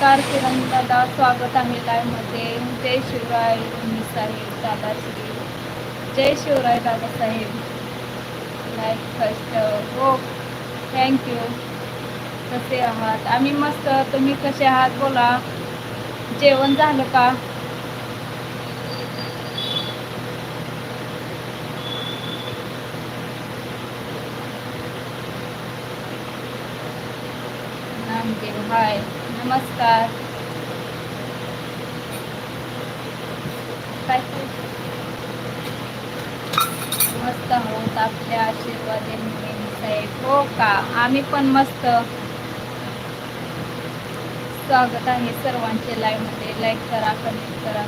नमस्कार किरण दादा स्वागत आहे लाईव्हमध्ये जय शिवराय मी साहेब दादाश्री. जय शिवराय दादासाहेब. लाईक फर्स्ट हो. थँक्यू कसे आहात? आम्ही मस्त. तुम्ही कसे आहात? बोला. जेवण झालं का? हाय. नमस्कार. काय मस्त आहोत आपल्या आशीर्वाद साहेब हो का? आम्ही पण मस्त. स्वागत आहे सर्वांचे लाईव्हमध्ये. लाईक करा कमेंट करा.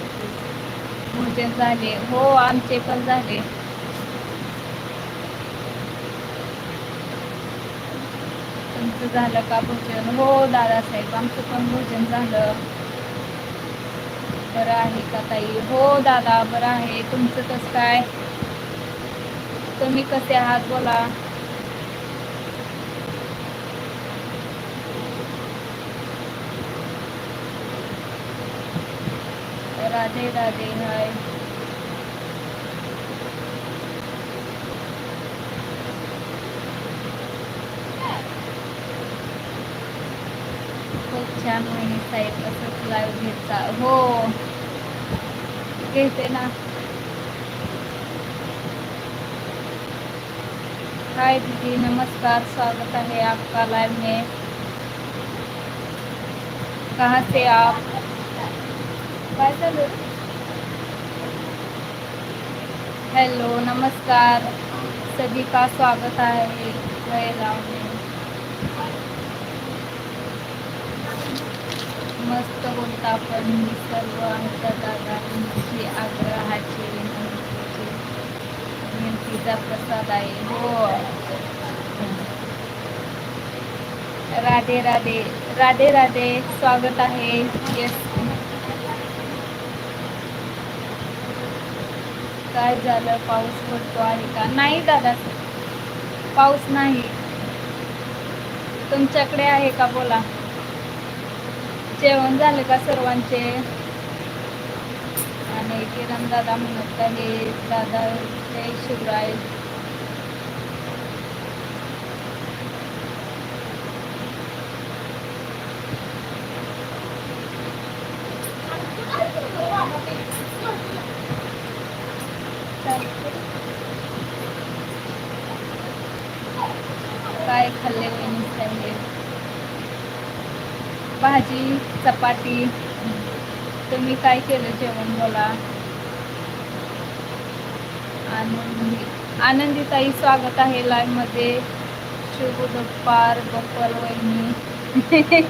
भोजन झाले. हो आमचे पण झाले. तुमचं झालं का भोजन? हो दादासाहेब आमचं पण भोजन झालं. बरं आहे का ताई? हो दादा बरं आहे. तुमचं कसं काय? तुम्ही कसे आहात? बोला. राधे राधे हाय. खूप छान वहिनी साहेब असंच लाईव्ह घेता हो घेते ना। हाय दीदी, नमस्कार, स्वागत है आपका लाइव में। कहाँ से आप? हेलो नमस्कार। सभी का स्वागत है लाइव में। मस्त बोलता पण मी सर्व आमच्या दादांची आग्रहाची विनंतीचा. प्रसाद आहे. हो. राधे राधे. राधे राधे. स्वागत आहे. येस काय झालं? पाऊस पडतो आहे का? नाही दादा. पाऊस नाही. तुमच्याकडे आहे का? बोला. जेवण झालं का सर्वांचे? आणि किरण दादा म्हणत आहे दादा जय शिवराय काय खाल्ले वहिनी? साहेब भाजी चपाती. तुम्ही काय केलं जेवण बोला. आनंदी आनंदीताई स्वागत आहे लाईव्हमध्ये. शुभ दुपार गोपाल वहिनी.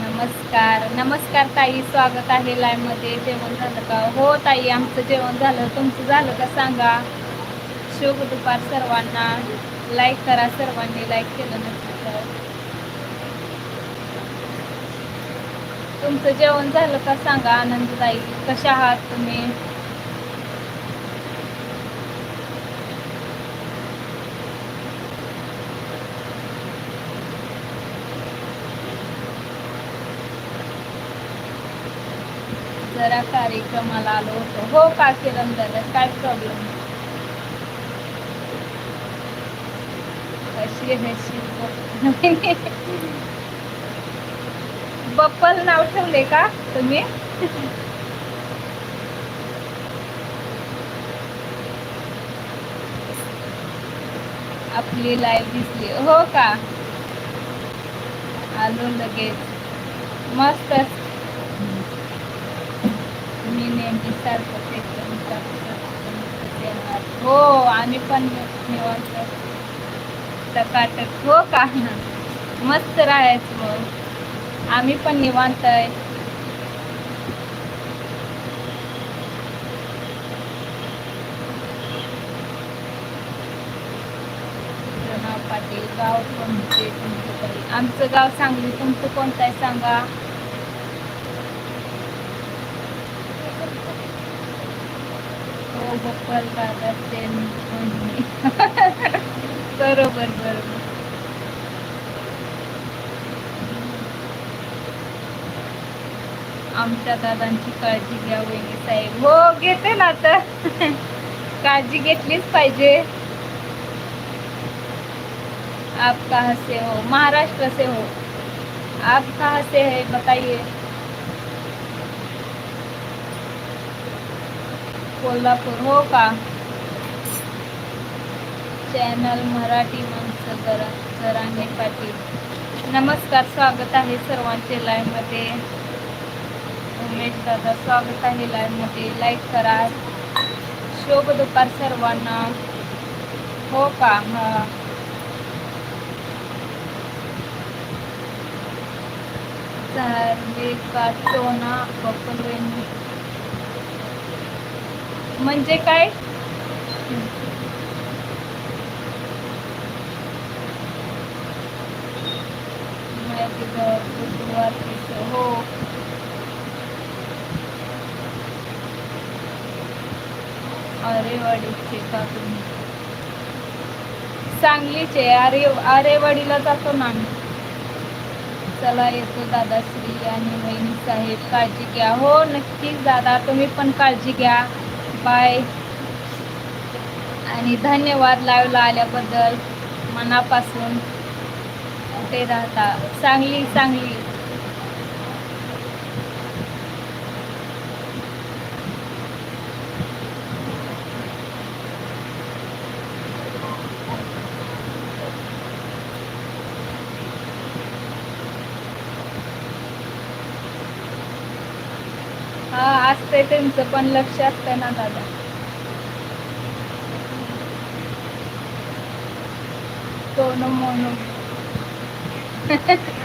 नमस्कार. नमस्कार ताई स्वागत आहे लाईव्हमध्ये. जेवण झालं का? हो ताई आमचं जेवण झालं. तुमचं झालं का सांगा? शुभ दुपार सर्वांना. लाईक करा सर्वांनी. लाईक केलं नसेल तर तुमचं जेवण झालं का? सांगा आनंददायी कशा आहात तुम्ही? जरा कार्यक्रमाला आलो होतो. हो का किरण दादा? काय प्रॉब्लेम कशी आहे? बप्पल नाव ठेवले का तुम्ही? आपली लाईफ दिसली. हो का? आलो लगेच. मस्त. मी नेहमी सारखं हो आम्ही पण निवांत. टकाटक हो का? मस्त राहायचं मग. आम्ही पण निवांत आहे. पाटील गाव कोणते तुमचं तरी? आमचं गाव सांगली. तुमचं कोणतं आहे सांगा? हो बप्पल दादा बरोबर बरोबर. आमच्या दादांची काळजी घ्या वहिनी साहेब. हो घेते ना तर काळजी घेतलीच पाहिजे. आप कहाँ से हो महाराष्ट्र से हो. आप कहाँ से है बताइए. कोल्हापूर हो का? चॅनल मराठी माणसं जरा जरांगे पाटील. नमस्कार स्वागत आहे सर्वांचे लाईव्हमध्ये उमेश स्वागत आहे लाईव्हमध्ये लाईक करा. शोभ दुपार सर्वांना. हो का? हां. सोना म्हणजे काय? हो. आरेवाडीचे का तुम्ही सांगलीचे आरे आरेवाडीला जातो ना आम्ही. चला येतो दादाश्री आणि वहिनी साहेब काळजी घ्या. हो नक्कीच दादा तुम्ही पण काळजी घ्या. बाय. आणि धन्यवाद लाईव्हला आल्याबद्दल मनापासून. कुठे राहता? सांगली सांगली हा असते त्यांचं पण लक्ष असतं ना दादा. सोनू मोनू.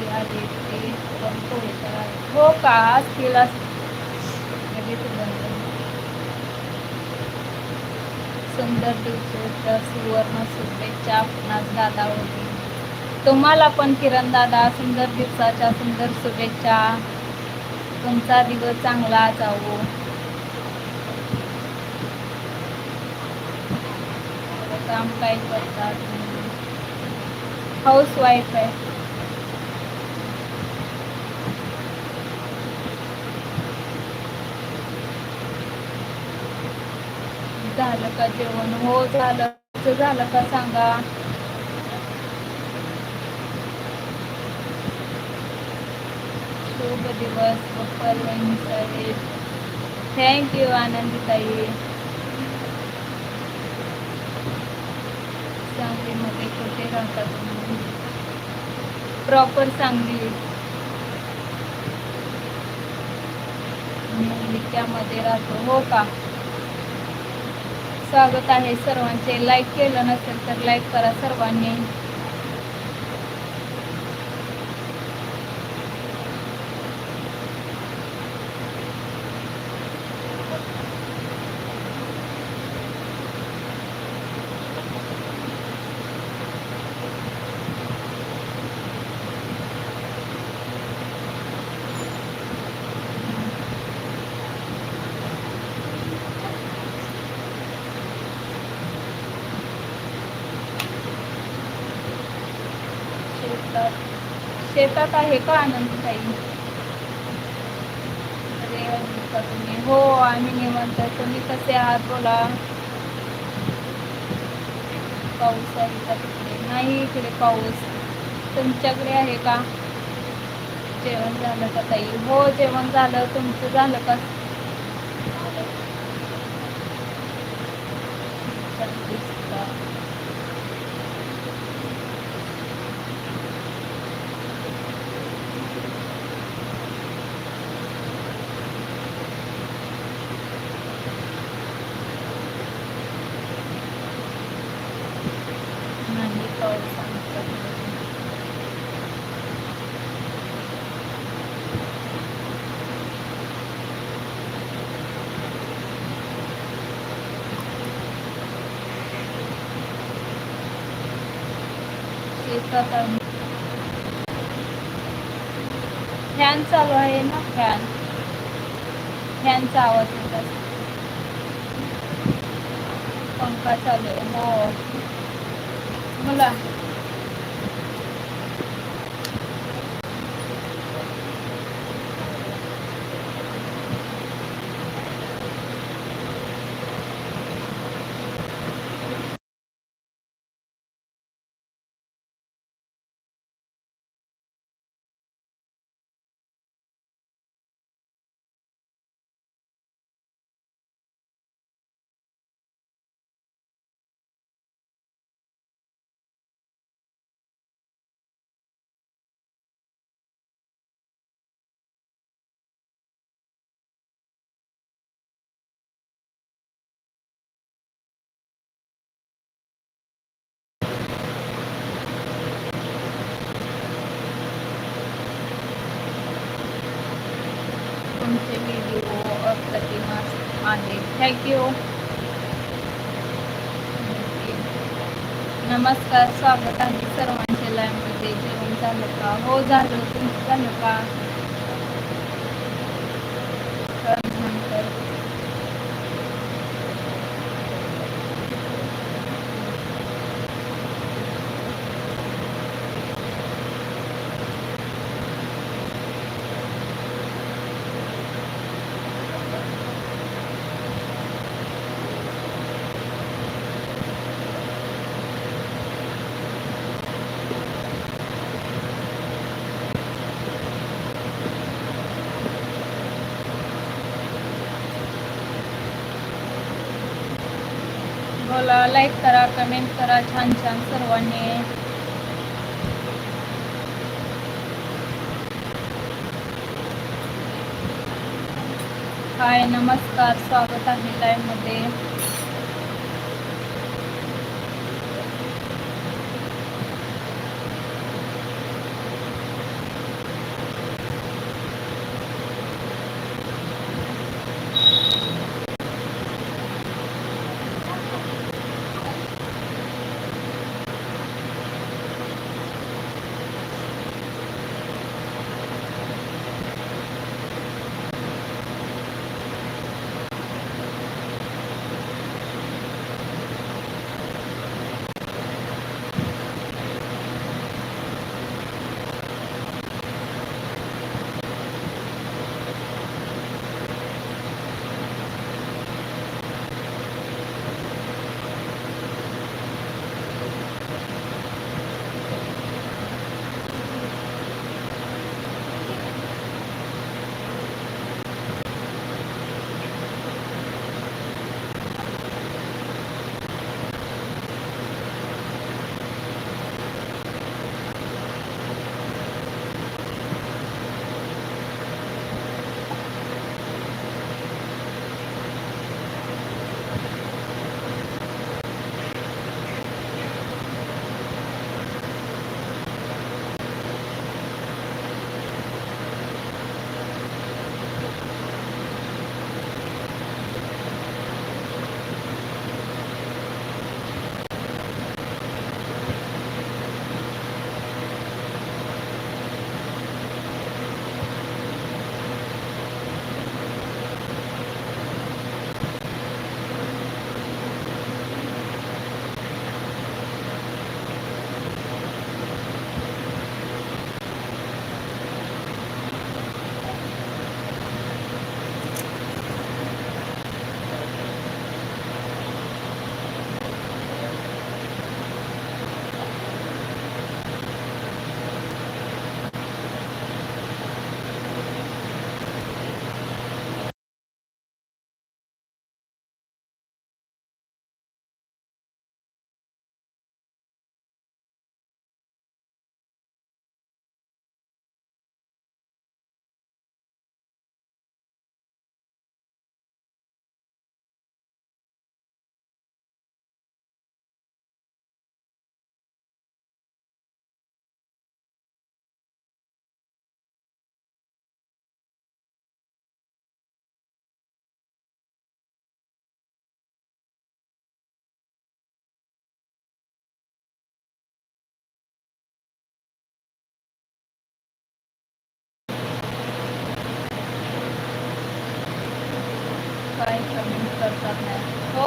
पुजारी आले ते पण हो का आज लगेच सुंदर दिवसाच्या सुवर्ण शुभेच्छा आपणास दादा होती तुम्हाला पण किरण दादा सुंदर दिवसाच्या सुंदर शुभेच्छा. तुमचा दिवस चांगला जावो. काम काय करतात हाऊस वाईफ आहे. झालं का जेवण? हो झालं. झालं का? सांगा. शुभ दिवस बप्पल वहिनी साहेब. थँक्यू आनंदीताई. सांगलीमध्ये कुठे राहता तुम्ही प्रॉपर सांगली मध्ये राहतो. हो का? स्वागत आहे सर्वांचे. लाईक केलं नसेल तर लाईक करा सर्वांनी शेतात शेतात आहे का आनंदताई? तुम्ही. हो आम्ही निवंत तुम्ही कसे आहात बोला. पाऊस आहे का तिकडे? नाही इकडे पाऊस. तुमच्याकडे आहे का? जेवण झालं का ताई? हो जेवण झालं. तुमचं झालं का? येतात फॅन चालू आहे ना? फॅन फॅनचा आवाज येत असतो पंखा चालू आहे. हो. बोला. थँक थँक्यू नमस्कार स्वागत आहे सर्वांचे लाईव्हमध्ये जेवण झालं का? हो झालं. तुमचं झालं का? व्हिडिओला लाईक करा कमेंट करा छान छान सर्वांनी. हाय नमस्कार स्वागत आहे लाईव्हमध्ये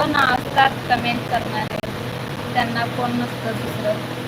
कोण ना असतात कमेंट करणारे. त्यांना कोण नसतं दुसरं.